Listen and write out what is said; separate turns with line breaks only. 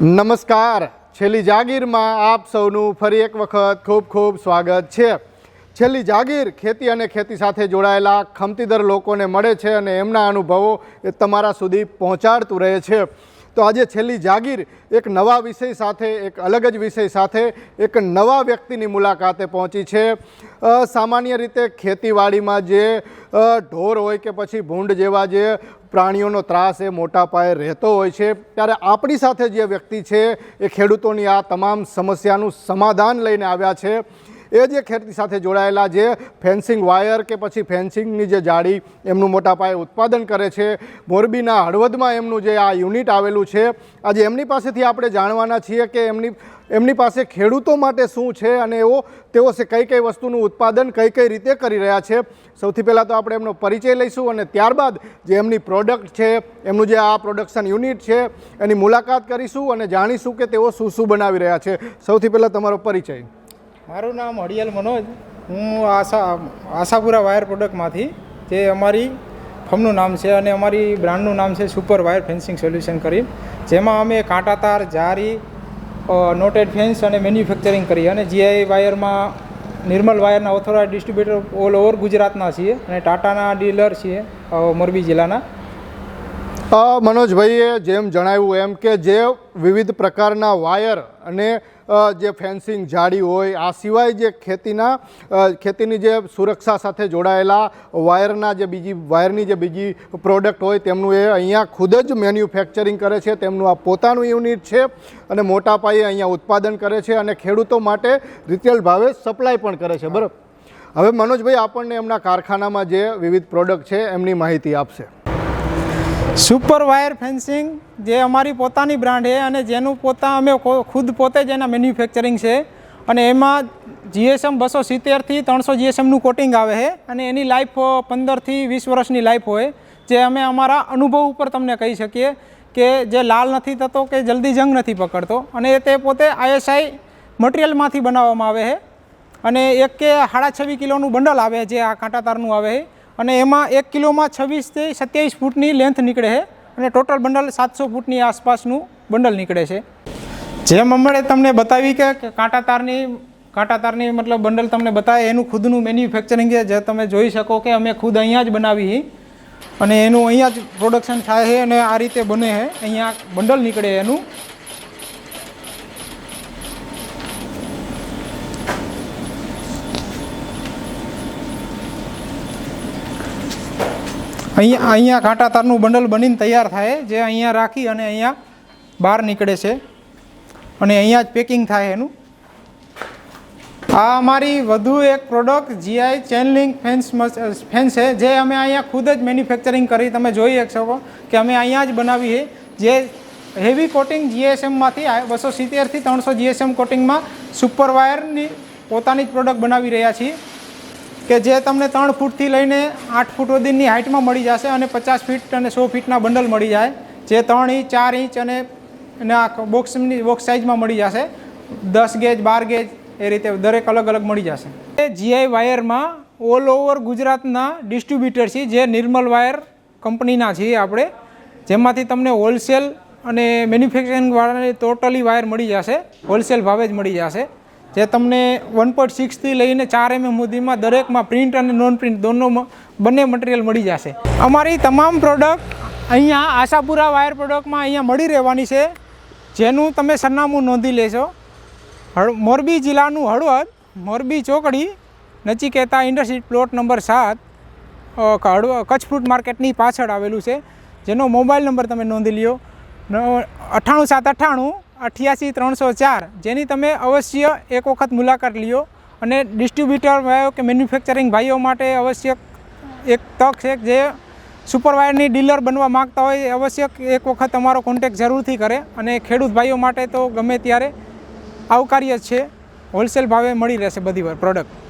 નમસ્કાર. છેલ્લી જાગીરમાં આપ સૌનું ફરી એક વખત ખૂબ ખૂબ સ્વાગત છે. છેલ્લી જાગીર ખેતી અને ખેતી સાથે જોડાયેલા ખમતીદર લોકોને મળે છે અને એમના અનુભવો એ તમારા સુધી પહોંચાડતું રહે છે. તો આજે છેલ્લી જાગીર એક નવા વિષય સાથે, એક અલગ જ વિષય સાથે એક નવા વ્યક્તિની મુલાકાતે પહોંચી છે. સામાન્ય રીતે ખેતીવાડીમાં જે ઢોર હોય કે પછી ભૂંડ જેવા જે પ્રાણીઓનો ત્રાસ એ મોટા પાયે રહેતો હોય છે, ત્યારે આપણી સાથે જે વ્યક્તિ છે એ ખેડૂતોની આ તમામ સમસ્યાનું સમાધાન લઈને આવ્યા છે. એ જે ખેતી સાથે જોડાયેલા જે ફેન્સિંગ વાયર કે પછી ફેન્સિંગની જે જાળી એમનું મોટા પાયે ઉત્પાદન કરે છે, મોરબીના હળવદમાં એમનું જે આ યુનિટ આવેલું છે, આજે એમની પાસેથી આપણે જાણવાના છીએ કે એમની એમની પાસે ખેડૂતો માટે શું છે અને એવો, તેઓ છે કઈ કઈ વસ્તુનું ઉત્પાદન કઈ કઈ રીતે કરી રહ્યા છે. સૌથી પહેલાં તો આપણે એમનો પરિચય લઈશું અને ત્યારબાદ જે એમની પ્રોડક્ટ છે, એમનું જે આ પ્રોડક્શન યુનિટ છે, એની મુલાકાત કરીશું અને જાણીશું કે તેઓ શું શું બનાવી રહ્યા છે. સૌથી પહેલાં તમારો પરિચય.
મારું નામ હડિયાલ મનોજ. હું આશા આશાપુરા વાયર પ્રોડક્ટમાંથી જે અમારી ફર્મનું નામ છે અને અમારી બ્રાન્ડનું નામ છે સુપર વાયર ફેન્સિંગ સોલ્યુશન કરી. જેમાં અમે કાંટા તાર જારી નોટેડ ફેન્સ અને મેન્યુફેક્ચરિંગ કરી અને જીઆઈ વાયરમાં, નિર્મલ વાયરના ઓથોરાઇઝ ડિસ્ટ્રીબ્યુટર ઓલ ઓવર ગુજરાતના છીએ અને ટાટાના ડીલર છીએ મોરબી જિલ્લાના.
મનોજભાઈએ જેમ જણાવ્યું એમ કે જે વિવિધ પ્રકારના વાયર અને જે ફેન્સિંગ જાળી હોય, આ સિવાય જે ખેતીના ખેતીની જે સુરક્ષા સાથે જોડાયેલા વાયરના જે બીજી, વાયરની જે બીજી પ્રોડક્ટ હોય, તેમનું એ અહીંયા ખુદ જ મેન્યુફેક્ચરિંગ કરે છે, તેમનું આ પોતાનું યુનિટ છે અને મોટા પાયે અહીંયા ઉત્પાદન કરે છે અને ખેડૂતો માટે રિટેલ ભાવે સપ્લાય પણ કરે છે, બરાબર? હવે મનોજભાઈ, આપણને એમના કારખાનામાં જે વિવિધ પ્રોડક્ટ છે, એમની માહિતી આપશે.
સુપર વાયર ફેન્સિંગ જે અમારી પોતાની બ્રાન્ડ છે અને જેનું પોતા અમે ખુદ પોતે જ એના મેન્યુફેક્ચરિંગ છે. અને એમાં જીએસએમ બસો સિત્તેરથી ત્રણસો જીએસએમનું કોટિંગ આવે છે અને એની લાઈફ પંદરથી વીસ વર્ષની લાઈફ હોય. જે અમે અમારા અનુભવ ઉપર તમને કહી શકીએ કે જે લાલ નથી થતો કે જલ્દી જંગ નથી પકડતો. અને તે પોતે આઈએસઆઈ મટીરિયલમાંથી બનાવવામાં આવે છે. અને એક કે સાડા છવ્વીસ કિલોનું બંડલ આવે જે આ કાંટા તારનું આવે છે. અને એમાં એક કિલોમાં છવ્વીસથી સત્યાવીસ ફૂટની લેન્થ નીકળે છે અને ટોટલ બંડલ સાતસો ફૂટની આસપાસનું બંડલ નીકળે છે. જેમ હમણાં તમને બતાવી કે કાંટા તારની કાંટા તારની મતલબ બંડલ તમને બતાવે, એનું ખુદનું મેન્યુફેક્ચરિંગ છે, જે તમે જોઈ શકો કે અમે ખુદ અહીંયા જ બનાવી અને એનું અહીંયા જ પ્રોડક્શન થાય છે અને આ રીતે બને છે. અહીંયા બંડલ નીકળે એનું. અહીંયા અહીંયા કાંટા તારનું બંડલ બનીને તૈયાર થાય, જે અહીંયા રાખી અને અહીંયા બહાર નીકળે છે. અને અહીંયા જ પેકિંગ થાય એનું. આ અમારી વધુ એક product GI chain link fence fence છે, જે અમે અહીંયા ખુદ જ મેન્યુફેક્ચરિંગ કરી, તમે જોઈ શકો કે અમે અહીંયા જ બનાવી છે. જે હેવી કોટિંગ જીએસએમમાંથી બસો સિત્તેરથી ત્રણસો જીએસએમ કોટિંગમાં સુપર વાયરની પોતાની જ પ્રોડક્ટ બનાવી રહ્યા છીએ. કે જે તમને ત્રણ ફૂટથી લઈને આઠ ફૂટ સુધીની હાઇટમાં મળી જશે અને પચાસ ફીટ અને સો ફીટના બંડલ મળી જાય, જે ત્રણ ઇંચ, ચાર ઇંચ અને આ બોક્સની, બોક્સ સાઇઝમાં મળી જશે. દસ ગેજ, બાર ગેજ એ રીતે દરેક અલગ અલગ મળી જશે. એ જીઆઈ વાયરમાં ઓલ ઓવર ગુજરાતના ડિસ્ટ્રીબ્યુટર છે જે નિર્મલ વાયર કંપનીના છીએ આપણે. જેમાંથી તમને હોલસેલ અને મેન્યુફેક્ચરિંગવાળાને ટોટલી વાયર મળી જશે હોલસેલ ભાવે જ મળી જશે. જે તમને વન પોઈન્ટ સિક્સથી લઈને ચાર એમએમ સુધીમાં દરેકમાં પ્રિન્ટ અને નોન પ્રિન્ટ દોનોમાં બંને મટીરિયલ મળી જશે. અમારી તમામ પ્રોડક્ટ અહીંયા આશાપુરા વાયર પ્રોડક્ટમાં અહીંયા મળી રહેવાની છે. જેનું તમે સરનામું નોંધી લેશો મોરબી જિલ્લાનું હળવદ, મોરબી ચોકડી નચિકેતા ઇન્ડસ્ટ્રી પ્લોટ નંબર સાત કચ્છ ફ્રૂટ માર્કેટની પાછળ આવેલું છે. જેનો મોબાઈલ નંબર તમે નોંધી લ્યો. અઠ્ઠાણું સાત અઠ્ઠાણું અઠ્યાસી ત્રણસો ચાર, જેની તમે અવશ્ય એક વખત મુલાકાત લ્યો અને ડિસ્ટ્રીબ્યુટર ભાઈઓ કે મેન્યુફેક્ચરિંગ ભાઈઓ માટે અવશ્ય એક તક છે જે સુપરવાયરની ડીલર બનવા માગતા હોય એ એક વખત તમારો કોન્ટેક્ટ જરૂરથી કરે અને ખેડૂત ભાઈઓ માટે તો ગમે ત્યારે આવકાર્ય છે. હોલસેલ ભાવે મળી રહેશે બધી વાર પ્રોડક્ટ